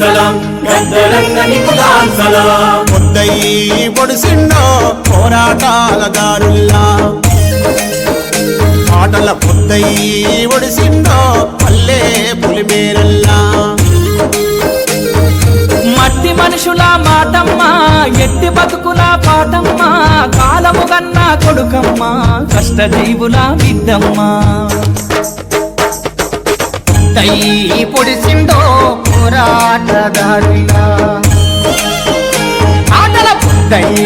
సలాం గద్దరంగ నీకు దాన్ సలాం పొద్దయి పొడిసిండో పోరాటాల దారుల్లా. ఆటల పొద్దయి ఒడిసిండో పల్లె పులిమేరల్లా. మట్టి మనుషుల మాటమ్మా ఎట్టి బతుకుల పాటమ్మా కాలము గన్న కొడుకమ్మా కష్టజీవుల బిడ్డమ్మా. తై పొడిసిండో పోరాటదారులా ఆటల పుట్టయ్య.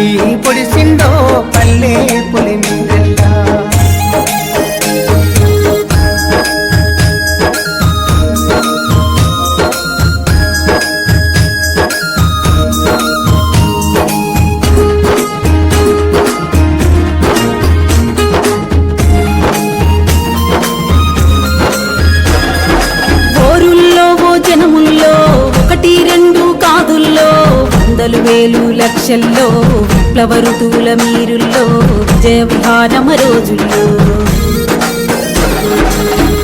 వందలు వేలు లక్షల్లో విప్లవ ఋతువుల మీరుల్లో విజయ విహారమ రోజుల్లో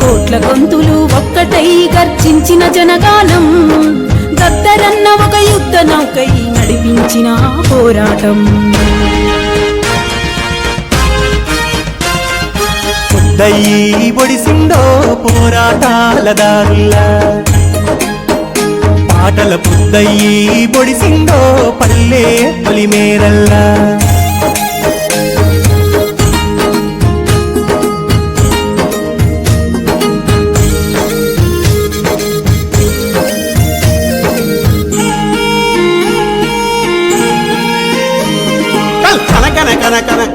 కోట్ల గొంతులు ఒక్కటై గర్జించిన జనగానం గద్దరన్న ఒక యుద్ధ నౌకై నడిపించిన పోరాటం. పొద్దయి పోరాటాల దారుల్లా. పాటల పుద్దయ్యి పొడిసిండో పల్లే పులిమేరల్లా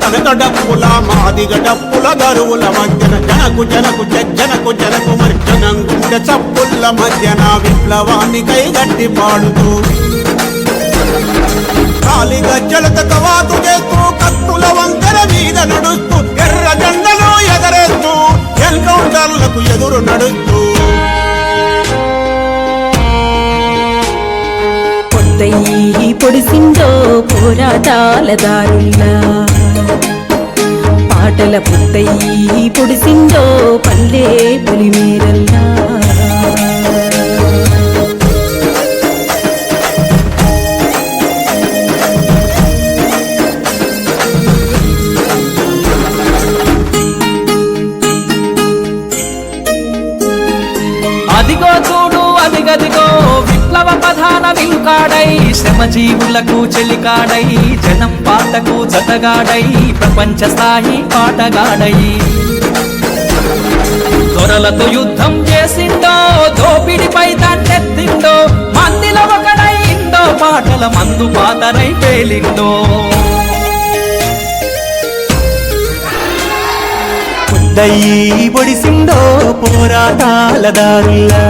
కన డప్పుల మాదిగ డప్పుల గరువుల మధ్యన జనకు జనకు జనకు జనకు మరి జనం గుండె చప్పుల మధ్యన విప్లవాన్ని కైగట్టి పాడుతూ. కాలి గజ్జలత కవాతు చేస్తూ కత్తుల వంకర మీద నడుస్తూ ఎర్ర జెండలు ఎగరేస్తూ ఎన్కౌంటర్లకు ఎదురు నడుస్తూ. పొడిసిందో పోరాటాల దారుల్లా. పాటల పొద్దయి పొడిసిందో పల్లె పులిమేరల్లా. గదిగో విప్లవ ప్రధాన విలుకాడై శ్రమజీవులకు చెలికాడై జనం పాటకు జతగాడై ప్రపంచ స్థాయి పాటగాడై. దొరలతో యుద్ధం చేసిందో దోపిడిపై దండెత్తిందో మందిలో ఒకడైందో పాటల మందు పాతరై పేలిందో. దయ్యి ఒడిసిందో పోరాటాల దారుల్లా.